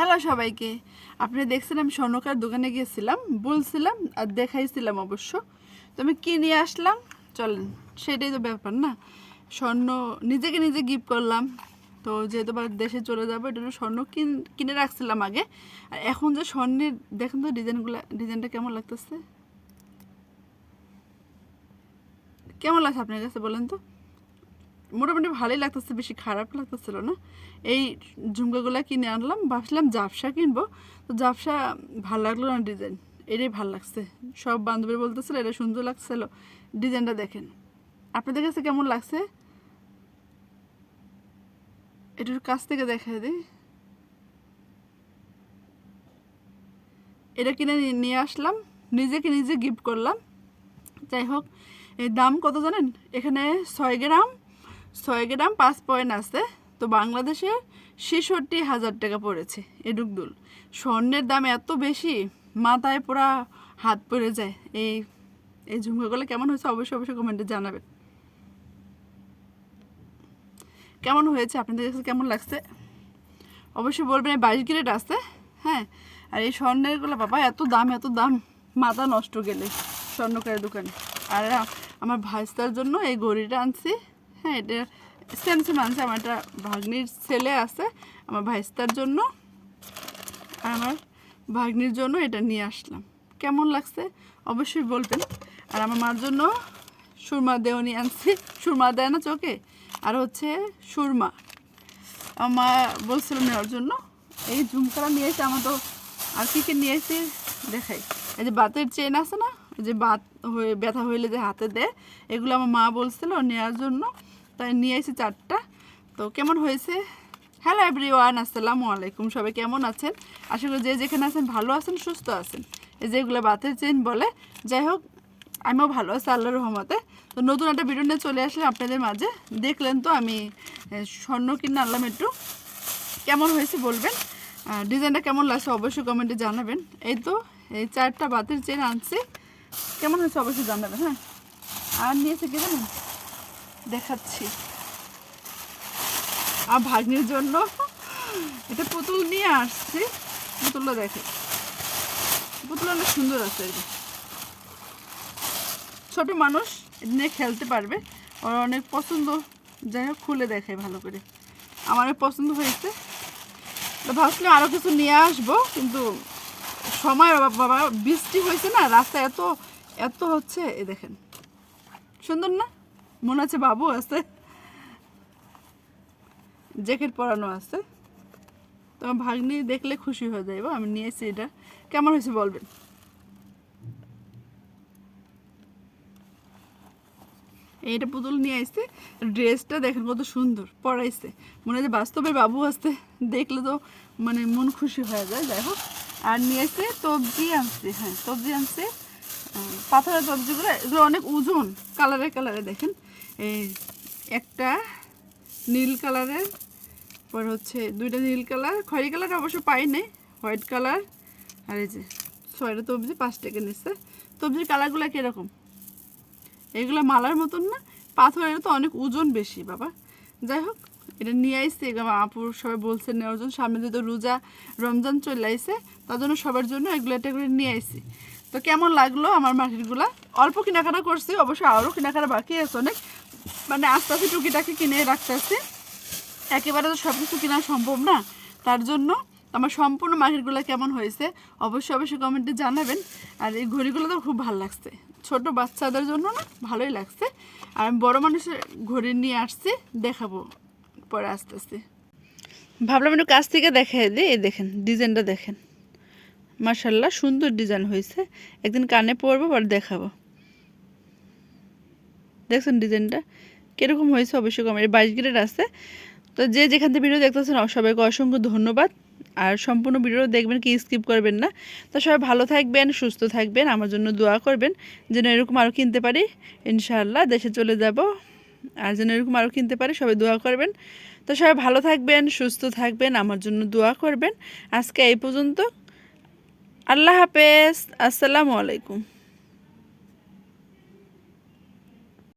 Hello সবাইকে। আপনি দেখছেন আমি স্বর্ণকার দোকানে গিয়েছিলাম, বলছিলাম আর দেখাইছিলাম অবশ্য। তো আমি কি নিয়ে আসলাম? চলেন, সেটাই তো ব্যাপার না। স্বর্ণ, নিজেকে নিজে গিফট করলাম। তো যেহেতু আবার দেশে চলে যাব এটা স্বর্ণ কিন, কিনে রাখছিলাম আগে। আর এখন যে স্বর্ণের, দেখেন তো ডিজাইনগুলো, ডিজাইনটা কেমন লাগতেছে? কেমন লাগছে আপনার কাছে বলেন তো? মোটামুটি ভালোই লাগতেছে, বেশি খারাপ লাগতেছিল না। এই ঝুমকাগুলো কিনে আনলাম, ভাবছিলাম জাপসা কিনবো। তো জাপসা ভালো লাগল না ডিজাইন? এটাই ভালো লাগছে। সব বান্ধবী বলতেছিল, এটা সুন্দর লাগছিল। ডিজাইনটা দেখেন। আপনাদের কাছে কেমন লাগছে? এটার কাছ থেকে দেখা দিই। এটা কিনে নিয়ে- আসলাম। নিজেকে নিজে গিফট করলাম। যাই হোক, এর দাম কত জানেন? এখানে ছয় গ্রাম। ছয় গ্রাম পাঁচ পয়েন্ট আছে। তো বাংলাদেশে ছেষট্টি হাজার টাকা পড়েছে এডুক দুল স্বর্ণের দাম এত বেশি, মাথায় পুরা হাত পড়ে যায়। এই এই ঝুমকাগুলো কেমন হয়েছে অবশ্যই অবশ্যই কমেন্টে জানাবেন। কেমন হয়েছে? আপনাদের কাছে কেমন লাগছে? অবশ্যই বলবেন, এই বাইশ গ্রেড আছে হ্যাঁ? আর এই স্বর্ণেরগুলো বাবা, এত দাম এত দাম, মাথা নষ্ট গেলে স্বর্ণকারের দোকানে। আর আমার ভাইস্তার জন্য এই গড়িটা আনছি। হ্যাঁ এটা সেম সেম আনছি আমার একটা ভাগ্নির ছেলে আছে, আমার ভাইস্তার জন্য। আর আমার ভাগ্নির জন্য এটা নিয়ে আসলাম। কেমন লাগছে? অবশ্যই বলবেন। আর আমার মার জন্য সুরমা দেওয়ানি আনছি। সুরমা দেয় না চোখে, আর হচ্ছে সুরমা। আমার বলছিল নেওয়ার জন্য। এই ঝুমকাটা নিয়ে এসে আমার তো আর কী কী নিয়ে এসে দেখাই। এই যে বাতের চেন আছে না যে বাত হয়ে, ব্যথা হইলে যে হাতে দেয়, এগুলো আমার মা বলছিল নেওয়ার জন্য। তাই নিয়ে এসেছি চারটা। তো কেমন হয়েছে? হ্যালো এভরিওয়ান আসসালামু আলাইকুম। সবাই কেমন আছেন? আশা করি যে যেখানে আছেন ভালো আছেন, সুস্থ আছেন। এই যেগুলো বাতের চেন বলে। যাই হোক, আমিও ভালো আছি আল্লাহ রহমতে। তো নতুন একটা ভিডিও নিয়ে চলে আসলে আপনাদের মাঝে। দেখলেন তো আমি স্বর্ণ কিনে আনলাম একটু। কেমন হয়েছে বলবেন? ডিজাইনটা কেমন লাগছে অবশ্যই কমেন্টে জানাবেন। এই তো, এই চারটা বাতের চেন আনছি। কেমন হয়েছে অবশ্যই জানাবেন হ্যাঁ? আর নিয়েছে কি জানেন? দেখাচ্ছি। আর ভাগ্নির জন্য। এটা পুতুল নিয়ে আসছি। পুতুলটা দেখে। পুতুল অনেক সুন্দর আছে যে। ছোট মানুষ এটা নিয়ে খেলতে পারবে। ওর অনেক পছন্দ। যাই হোক, খুলে দেখে ভালো করে। আমার পছন্দ হয়েছে। ভাবছিলাম আরও কিছু নিয়ে আসব, কিন্তু সময় বাবা, বৃষ্টি হয়েছে না, রাস্তা এত এত হচ্ছে, এ দেখেন। সুন্দর না? মনে হচ্ছে বাবু আছে। জ্যাকেট পরানো আছে। তো ভাগ্নি দেখলে খুশি হয়ে যাইব আমি নিয়েছি এটা। কেমন হয়েছে বলবেন? এইটা পুতুল নিয়ে আসছে, ড্রেসটা দেখেন কত সুন্দর, পরাইছে। মনে হয় বাস্তবে বাবু আসতে দেখলে তো মানে মন খুশি হয়ে যায়, যাই হোক। আর নিয়ে এসে তবজি আনছে হ্যাঁ তবজি আনছে পাথরের তবজিগুলো, এগুলো অনেক ওজন, কালারে কালারে দেখেন। এই একটা নীল কালারের, পর হচ্ছে দুইটা নীল কালার। খয়েরি কালার অবশ্য পাই হোয়াইট কালার। আর এই যে, ছয়টা তবজি পাঁচ টাকা নিচ্ছে তবজির কালারগুলো কীরকম? এগুলো মালার মতন না পাথরের তো অনেক ওজন বেশি, বাবা। যাই হোক, এটা নিয়ে আইসি আপুর সবাই বলছে নেওয়ার জন্য। সামনে যেহেতু রোজা, রমজান চলে আইসে, তার জন্য সবার জন্য এগুলো একটা করে নিয়ে আইসি। তো কেমন লাগল আমার মার্কেটগুলো? অল্প কেনাকাটা করছি অবশ্যই আরও কেনাকাটা বাকি আছে অনেক। মানে আস্তে আস্তে টুকিটাকি কিনে রাখতে আসছি একেবারে তো সব কিছু কেনা সম্ভব না। তার জন্য আমার সম্পূর্ণ মার্কেটগুলো কেমন হয়েছে অবশ্যই অবশ্যই কমেন্টে জানাবেন। আর এই ঘড়িগুলো তো খুব ভালো লাগছে। ছোট বাচ্চাদের জন্য না ভালোই লাগছে। আর আমি বড় মানুষের ঘড়ি নিয়ে আসছি, দেখাবো পরে আস্তে আস্তে। ভাবলাম একটু কাছ থেকে দেখাই দিই। এই দেখেন, ডিজাইনটা দেখেন। মার্শাল্লাহ সুন্দর ডিজাইন হয়েছে। একদিন কানে পরবো আর দেখাবো। দেখছেন ডিজাইনটা? কীরকম হয়েছে অবশ্যই কম কমেন্ট বাইশ গ্রেড আছে। তো যে যেখান থেকে ভিডিও দেখতেছেন সবাইকে অসংখ্য ধন্যবাদ। আর সম্পূর্ণ ভিডিও দেখবেন, কি স্কিপ করবেন না। তো সবাই ভালো থাকবেন, সুস্থ থাকবেন, আমার জন্য দোয়া করবেন, যেন এরকম আরও কিনতে পারি। ইনশাআল্লাহ দেশে চলে যাব। আর যেন এরকম আরও কিনতে পারি, সবাই দোয়া করবেন। তো সবাই ভালো থাকবেন, সুস্থ থাকবেন, আমার জন্য দোয়া করবেন। আজকে এই পর্যন্ত। আল্লাহ হাফেজ। আসসালামু আলাইকুম।